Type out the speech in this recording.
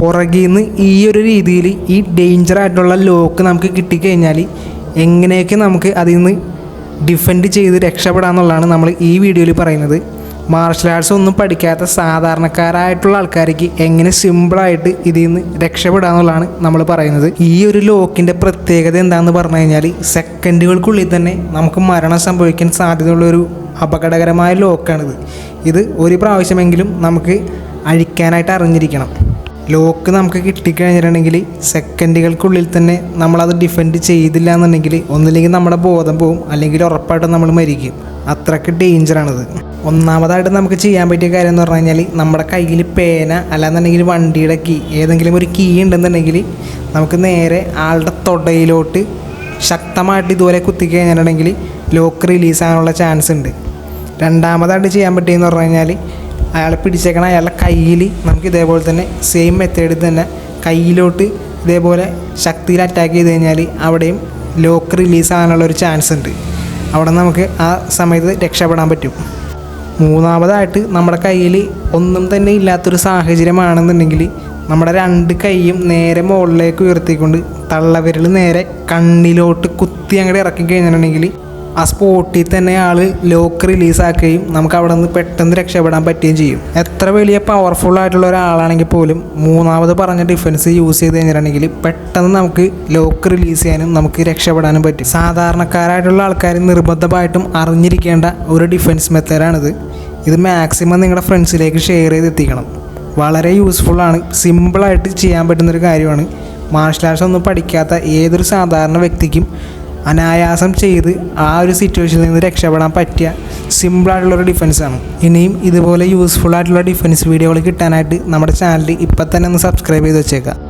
പുറകിൽ നിന്ന് ഈ ഒരു രീതിയിൽ ഈ ഡേഞ്ചർ ആയിട്ടുള്ള ലോക്ക് നമുക്ക് കിട്ടിക്കഴിഞ്ഞാൽ എങ്ങനെയൊക്കെ നമുക്ക് അതിൽ നിന്ന് ഡിഫെൻഡ് ചെയ്ത് രക്ഷപ്പെടാമെന്നുള്ളതാണ് നമ്മൾ ഈ വീഡിയോയിൽ പറയുന്നത്. മാർഷൽ ആർട്സ് ഒന്നും പഠിക്കാത്ത സാധാരണക്കാരായിട്ടുള്ള ആൾക്കാർക്ക് എങ്ങനെ സിമ്പിളായിട്ട് ഇതിൽ നിന്ന് രക്ഷപ്പെടാമെന്നുള്ളതാണ് നമ്മൾ പറയുന്നത്. ഈ ഒരു ലോക്കിന്റെ പ്രത്യേകത എന്താണെന്ന് പറഞ്ഞു കഴിഞ്ഞാൽ സെക്കൻഡുകൾക്കുള്ളിൽ തന്നെ നമുക്ക് മരണം സംഭവിക്കാൻ സാധ്യതയുള്ളൊരു അപകടകരമായ ലോക്കാണിത് ഇത് ഒരു പ്രാവശ്യമെങ്കിലും നമുക്ക് അഴിക്കാനായിട്ട് അറിഞ്ഞിരിക്കണം. ലോക്ക് നമുക്ക് കിട്ടിക്കഴിഞ്ഞിട്ടുണ്ടെങ്കിൽ സെക്കൻഡുകൾക്കുള്ളിൽ തന്നെ നമ്മളത് ഡിഫെൻഡ് ചെയ്തില്ല എന്നുണ്ടെങ്കിൽ ഒന്നില്ലെങ്കിൽ നമ്മുടെ ബോധം പോവും. അല്ലെങ്കിൽ ഉറപ്പായിട്ടും നമ്മൾ മരിക്കും. അത്രയ്ക്ക് ഡേഞ്ചറാണത് ഒന്നാമതായിട്ട് നമുക്ക് ചെയ്യാൻ പറ്റിയ കാര്യം എന്ന് പറഞ്ഞു കഴിഞ്ഞാൽ നമ്മുടെ കയ്യിൽ പേന അല്ലാന്നുണ്ടെങ്കിൽ വണ്ടിയുടെ കീ ഏതെങ്കിലും ഒരു കീ ഉണ്ടെന്നുണ്ടെങ്കിൽ നമുക്ക് നേരെ ആളുടെ തൊടയിലോട്ട് ശക്തമായിട്ട് ഇതുപോലെ കുത്തി കഴിഞ്ഞിട്ടുണ്ടെങ്കിൽ ലോക്ക് റിലീസ് ആകാനുള്ള ചാൻസ് ഉണ്ട്. രണ്ടാമതായിട്ട് ചെയ്യാൻ പറ്റിയെന്ന് പറഞ്ഞു കഴിഞ്ഞാൽ അയാളെ പിടിച്ചേക്കണ അയാളുടെ കയ്യിൽ നമുക്ക് ഇതേപോലെ തന്നെ സെയിം മെത്തേഡിൽ തന്നെ കയ്യിലോട്ട് ഇതേപോലെ ശക്തിയിൽ അറ്റാക്ക് ചെയ്ത് കഴിഞ്ഞാൽ അവിടെയും ലോക്ക് റിലീസ് ആകാനുള്ള ഒരു ചാൻസ് ഉണ്ട്. അവിടെ നമുക്ക് ആ സമയത്ത് രക്ഷപ്പെടാൻ പറ്റും. മൂന്നാമതായിട്ട് നമ്മുടെ കയ്യിൽ ഒന്നും തന്നെ ഇല്ലാത്തൊരു സാഹചര്യമാണെന്നുണ്ടെങ്കിൽ നമ്മുടെ രണ്ട് കൈയും നേരെ മുകളിലേക്ക് ഉയർത്തിക്കൊണ്ട് തള്ളവിരൽ നേരെ കണ്ണിലോട്ട് കുത്തി അങ്ങോട്ട് ഇറക്കി കഴിഞ്ഞിട്ടുണ്ടെങ്കിൽ ആ സ്പോട്ടിൽ തന്നെ ആൾ ലോക്ക് റിലീസാക്കുകയും നമുക്ക് അവിടെ നിന്ന് പെട്ടെന്ന് രക്ഷപ്പെടാൻ പറ്റുകയും ചെയ്യും. എത്ര വലിയ പവർഫുൾ ആയിട്ടുള്ള ഒരാളാണെങ്കിൽ പോലും മൂന്നാമത് പറഞ്ഞ ഡിഫൻസ് യൂസ് ചെയ്ത് കഴിഞ്ഞിട്ടുണ്ടെങ്കിൽ പെട്ടെന്ന് നമുക്ക് ലോക്ക് റിലീസ് ചെയ്യാനും നമുക്ക് രക്ഷപ്പെടാനും പറ്റും. സാധാരണക്കാരായിട്ടുള്ള ആൾക്കാർ നിർബന്ധമായിട്ടും അറിഞ്ഞിരിക്കേണ്ട ഒരു ഡിഫൻസ് മെത്തേഡാണിത് ഇത് മാക്സിമം നിങ്ങളുടെ ഫ്രണ്ട്സിലേക്ക് ഷെയർ ചെയ്ത് എത്തിക്കണം. വളരെ യൂസ്ഫുള്ളാണ് സിമ്പിളായിട്ട് ചെയ്യാൻ പറ്റുന്നൊരു കാര്യമാണ്. മാർഷൽ ആർട്സ് ഒന്നും പഠിക്കാത്ത ഏതൊരു സാധാരണ വ്യക്തിക്കും അനായാസം ചെയ്ത് ആ ഒരു സിറ്റുവേഷനിൽ നിന്ന് രക്ഷപ്പെടാൻ പറ്റിയ സിമ്പിളായിട്ടുള്ളൊരു ഡിഫൻസാണ് ഇനിയും ഇതുപോലെ യൂസ്ഫുൾ ആയിട്ടുള്ള ഡിഫൻസ് വീഡിയോകൾ കിട്ടാനായിട്ട് നമ്മുടെ ചാനൽ ഇപ്പം തന്നെ ഒന്ന് സബ്സ്ക്രൈബ് ചെയ്ത് വെച്ചേക്കാം